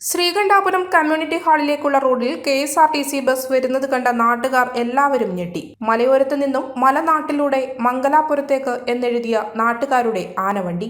Sreekandapuram community ഹാളിലേക്കുള്ള റോഡിൽ K S R T C bus വരുന്നത് കണ്ട നാട്ടുകാർ എല്ലാവരും ഞെട്ടി. മലയോരത്തു നിന്നും മലനാട്ടിലൂടെ മംഗലാപുരത്തേക്ക് എന്നെഴുതിയ നാട്ടുകാരുടെ ആനവണ്ടി.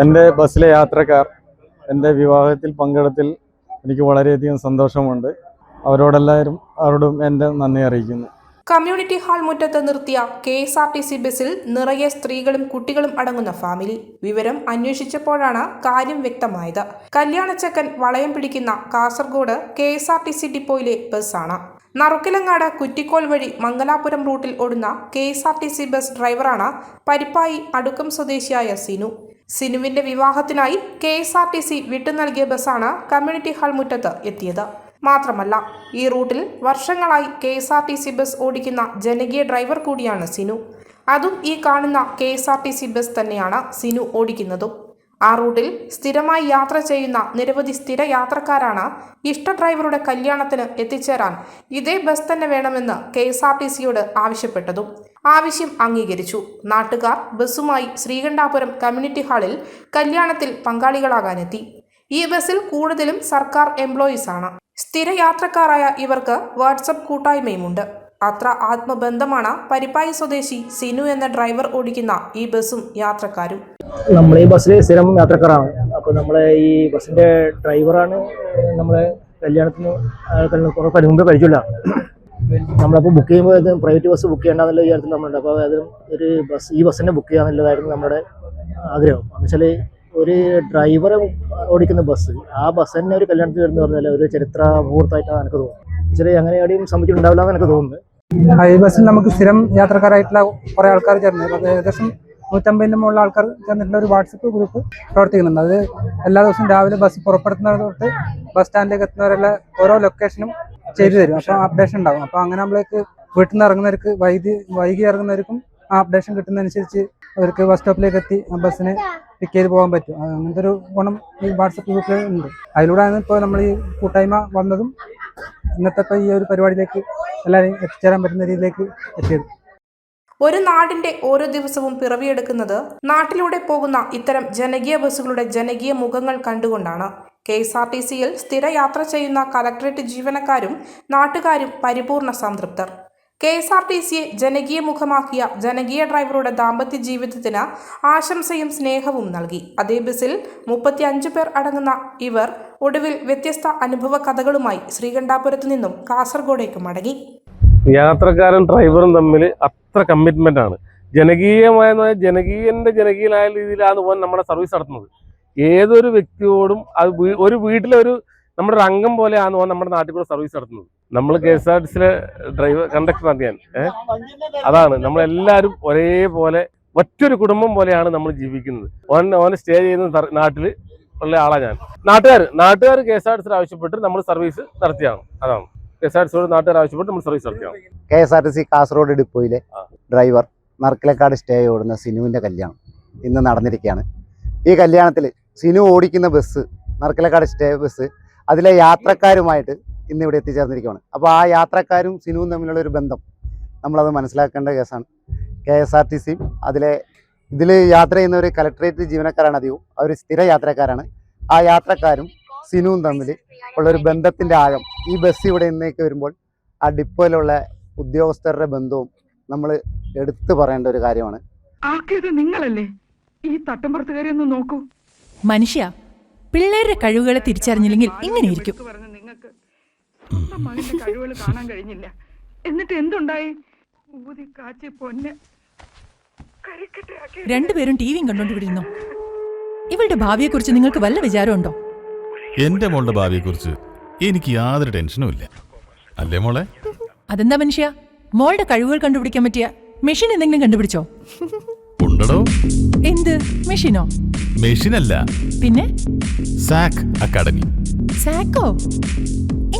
എന്റെ ബസ്സിലെ യാത്രക്കാർ എന്റെ വിവാഹത്തിൽ പങ്കെടുത്തിൽ എനിക്ക് വളരെയധികം സന്തോഷമുണ്ട്. അവരോടെല്ലാവരും അവരോടും എന്റെ നന്ദി അറിയിക്കുന്നു. കമ്മ്യൂണിറ്റി ഹാൾ മുറ്റത്ത് നിർത്തിയ K S R T C ബസ്സിൽ നിറയെ സ്ത്രീകളും കുട്ടികളും അടങ്ങുന്ന ഫാമിലി. വിവരം അന്വേഷിച്ചപ്പോഴാണ് കാര്യം വ്യക്തമായത്. കല്യാണച്ചക്കൻ വളയം പിടിക്കുന്ന Kasaragod K S R T C ഡിപ്പോയിലെ ബസ്സാണ്. നറുക്കിലങ്ങാട് കുറ്റിക്കോൽ വഴി മംഗലാപുരം റൂട്ടിൽ ഓടുന്ന K S R T C bus ഡ്രൈവറാണ് പരിപ്പായി അടുക്കം സ്വദേശിയായ സിനു. സിനുവിന്റെ വിവാഹത്തിനായി K S R T C വിട്ടു നൽകിയ ബസ്സാണ് കമ്മ്യൂണിറ്റി ഹാൾ മുറ്റത്ത് എത്തിയത്. മാത്രമല്ല ഈ റൂട്ടിൽ വർഷങ്ങളായി K S R T C bus ഓടിക്കുന്ന ജനകീയ ഡ്രൈവർ കൂടിയാണ് സിനു. അതും ഈ കാണുന്ന K S R T C bus തന്നെയാണ് സിനു ഓടിക്കുന്നതും. ആ റൂട്ടിൽ സ്ഥിരമായി യാത്ര ചെയ്യുന്ന നിരവധി സ്ഥിര യാത്രക്കാരാണ് ഇഷ്ട ഡ്രൈവറുടെ കല്യാണത്തിന് എത്തിച്ചേരാൻ ഇതേ ബസ് തന്നെ വേണമെന്ന് കെ എസ് ആർ ടി സിയോട് ആവശ്യപ്പെട്ടതും. ആവശ്യം അംഗീകരിച്ചു. നാട്ടുകാർ ബസ്സുമായി ശ്രീകണ്ഠാപുരം കമ്മ്യൂണിറ്റി ഹാളിൽ കല്യാണത്തിൽ പങ്കാളികളാകാനെത്തി. ഈ ബസ്സിൽ കൂടുതലും സർക്കാർ എംപ്ലോയീസ് ആണ് സ്ഥിര യാത്രക്കാരായ ഇവർക്ക് വാട്സപ്പ് കൂട്ടായ്മയുമുണ്ട്. അത്ര ആത്മബന്ധമാണ് പരിപ്പായി സ്വദേശി സിനു എന്ന ഡ്രൈവർ ഓടിക്കുന്ന ഈ ബസ്സും യാത്രക്കാരും. നമ്മൾ ഈ ബസ്സിൽ സ്ഥിരം യാത്രക്കാരാണ്. അപ്പോൾ നമ്മളെ ഈ ബസ്സിന്റെ ഡ്രൈവറാണ് നമ്മളെ കല്യാണത്തിന് കുറേ പരി മുമ്പേ പരിചയമില്ല. നമ്മളപ്പോൾ ബുക്ക് ചെയ്യുമ്പോൾ പ്രൈവറ്റ് ബസ് ബുക്ക് ചെയ്യണമെന്നുള്ള വിചാരത്തിൽ നമ്മളുണ്ട്. അപ്പോൾ അത് ഒരു ബസ് ഈ ബസ്സിനെ ബുക്ക് ചെയ്യാന്നുള്ളതായിരുന്നു നമ്മുടെ ആഗ്രഹം. എന്ന് വെച്ചാൽ ഒരു ഡ്രൈവർ ഓടിക്കുന്ന ബസ് ആ ബസ് തന്നെ ഒരു കല്യാണത്തിൽ വരുന്ന പറഞ്ഞാൽ ഒരു ചരിത്ര മുഹൂർത്തമായിട്ടാണ് എനിക്ക് തോന്നുന്നത്. ചെറിയ അങ്ങനെ എവിടെയും സംഭവിച്ചിട്ടുണ്ടാവില്ല എന്ന് എനിക്ക് തോന്നുന്നു ഹൈ ബസ്സിൽ നമുക്ക് സ്ഥിരം യാത്രക്കാരായിട്ടുള്ള കുറെ ആൾക്കാർ ചേർന്നത് ഏകദേശം നൂറ്റമ്പതിന് മുകളിൽ ആൾക്കാർ ചേർന്നിട്ടുള്ള ഒരു വാട്സപ്പ് ഗ്രൂപ്പ് പ്രവർത്തിക്കുന്നുണ്ട്. അത് എല്ലാ ദിവസവും രാവിലെ ബസ് പുറപ്പെടുത്തുന്ന തൊട്ട് ബസ് സ്റ്റാൻഡിലേക്ക് എത്തുന്നവരെല്ലാം ഓരോ ലൊക്കേഷനും ചെയ്തു തരും. അപ്പോൾ അപ്ഡേഷൻ ഉണ്ടാകും അപ്പോൾ അങ്ങനെ നമ്മളേക്ക് വീട്ടിൽ നിന്ന് ഇറങ്ങുന്നവർക്ക് വൈകി വൈകി ഇറങ്ങുന്നവർക്കും ആ അപ്ഡേഷൻ കിട്ടുന്നതനുസരിച്ച് അവർക്ക് ബസ് സ്റ്റോപ്പിലേക്ക് എത്തി ആ ബസ്സിന് പിക്ക് ചെയ്ത് പോകാൻ പറ്റും. അങ്ങനത്തെ ഒരു ഗുണം ഈ വാട്സപ്പ് ഗ്രൂപ്പിൽ ഉണ്ട്. അതിലൂടെയാണ് ഇപ്പോൾ നമ്മൾ ഈ കൂട്ടായ്മ വന്നതും ഇന്നത്തെ ഈ ഒരു പരിപാടിയിലേക്ക് എല്ലാവരെയും എത്തിച്ചേരാൻ പറ്റുന്ന രീതിയിലേക്ക് എത്തിയത്. ഒരു നാടിന്റെ ഓരോ ദിവസവും പിറവിയെടുക്കുന്നത് നാട്ടിലൂടെ പോകുന്ന ഇത്തരം ജനകീയ ബസ്സുകളുടെ ജനകീയ മുഖങ്ങൾ കണ്ടുകൊണ്ടാണ്. കെ എസ് ആർ ടി സിയിൽ സ്ഥിര യാത്ര ചെയ്യുന്ന കലക്ടറേറ്റ് ജീവനക്കാരും നാട്ടുകാരും പരിപൂർണ സംതൃപ്തർ. കെ എസ് ആർ ടി സിയെ ജനകീയ മുഖമാക്കിയ ജനകീയ ഡ്രൈവറുടെ ദാമ്പത്യ ജീവിതത്തിന് ആശംസയും സ്നേഹവും നൽകി. അതേ ബസ്സിൽ മുപ്പത്തി അഞ്ച് പേർ അടങ്ങുന്ന ഇവർ ഒടുവിൽ വ്യത്യസ്ത അനുഭവ കഥകളുമായി ശ്രീകണ്ഠാപുരത്തു നിന്നും കാസർഗോഡേക്ക് മടങ്ങി. യാത്രക്കാരൻ ഡ്രൈവറും തമ്മിൽ അത്ര കമ്മിറ്റ്മെന്റ് ആണ്. ജനകീയമായ ജനകീയന്റെ ജനകീയനായ രീതിയിലാണ് പോകാൻ നമ്മുടെ സർവീസ് നടത്തുന്നത്. ഏതൊരു വ്യക്തിയോടും അത് ഒരു വീട്ടിലെ ഒരു നമ്മുടെ ഒരു അംഗം പോലെയാണ് പോകാൻ നമ്മുടെ നാട്ടിൽ കൂടെ സർവീസ് നടത്തുന്നത്. നമ്മൾ കെ എസ് ആർ ടി സിയിലെ ഡ്രൈവർ കണ്ടക്ടറാണ് ഞാൻ അതാണ്. നമ്മളെല്ലാവരും ഒരേപോലെ മറ്റൊരു കുടുംബം പോലെയാണ് നമ്മൾ ജീവിക്കുന്നത്. ഓൻ ഓനെ സ്റ്റേ ചെയ്യുന്ന നാട്ടിൽ ഉള്ള ആളാണ് ഞാൻ. നാട്ടുകാർ നാട്ടുകാർ കെ എസ് ആർ ടി സിയിൽ ആവശ്യപ്പെട്ട് നമ്മൾ സർവീസ് നടത്തിയാണ്. അതാണ്. കെ എസ് ആർ ടി സിയോട് നാട്ടുകാർ ആവശ്യപ്പെട്ട് നമ്മൾ സർവീസ് നടത്തിയാണ്. K S R T C Kasaragod ഡിപ്പോയിലെ driver Narkilakkad stay ഓടുന്ന സിനുവിന്റെ കല്യാണം ഇന്ന് നടന്നിരിക്കുകയാണ്. ഈ കല്യാണത്തിൽ സിനു ഓടിക്കുന്ന ബസ് നർക്കിലക്കാട് സ്റ്റേ ബസ് അതിലെ യാത്രക്കാരുമായിട്ട് ഇന്ന് ഇവിടെ എത്തിച്ചേർന്നിരിക്കുകയാണ് അപ്പോൾ ആ യാത്രക്കാരും സിനുവും തമ്മിലുള്ള ഒരു ബന്ധം നമ്മളത് മനസ്സിലാക്കേണ്ട കേസാണ്. കെ എസ് ആർ ടി സിയും അതിലെ ഇതിൽ യാത്ര ചെയ്യുന്ന ഒരു കലക്ട്രേറ്റ് ജീവനക്കാരാണ് അധികവും അവർ സ്ഥിര യാത്രക്കാരാണ്. ആ യാത്രക്കാരും സിനുവും തമ്മിൽ ഉള്ളൊരു ബന്ധത്തിന്റെ ആഴം. ഈ ബസ് ഇവിടെ ഇന്നേക്ക് വരുമ്പോൾ ആ ഡിപ്പോയിലുള്ള ഉദ്യോഗസ്ഥരുടെ ബന്ധവും നമ്മൾ എടുത്തു പറയേണ്ട ഒരു കാര്യമാണ്. ആക്കിയത് നിങ്ങളല്ലേ? ഈ തട്ടമ്പുറത്തുകാരെ ഒന്ന് നോക്കൂ. മനുഷ്യ പിള്ളേരുടെ കഴിവുകളെ തിരിച്ചറിഞ്ഞില്ലെങ്കിൽ ഇങ്ങനെയിരിക്കും സ്വന്തം മകന്റെ കഴിവുകൾ കാണാൻ കഴിഞ്ഞില്ല. എന്നിട്ട് എന്തുണ്ടായി? ഊതി കാച്ചി പൊന്നെ കരിക്കട്ടയാക്കി രണ്ടുപേരും ടിവിയും കണ്ടോണ്ടിരുന്നു ഇവളുടെ ഭാവിയെക്കുറിച്ച് നിങ്ങൾക്ക് വല്ല വിചാരമുണ്ടോ? എന്റെ മോളുടെ ഭാവിയെക്കുറിച്ച് എനിക്ക് യാതൊരു ടെൻഷനും ഇല്ല. അല്ലേ മോളെ? അതെന്താ മനുഷ്യ? മോളുടെ കഴിവുകൾ കണ്ടുപിടിക്കാൻ പറ്റിയ മെഷീൻ എന്തെങ്കിലും കണ്ടുപിടിച്ചോ? ഉണ്ടടോ. എന്ത്? മെഷീനോ? മെഷീനല്ല. പിന്നെ? സാക് അക്കാഡമി. സാക്കോ?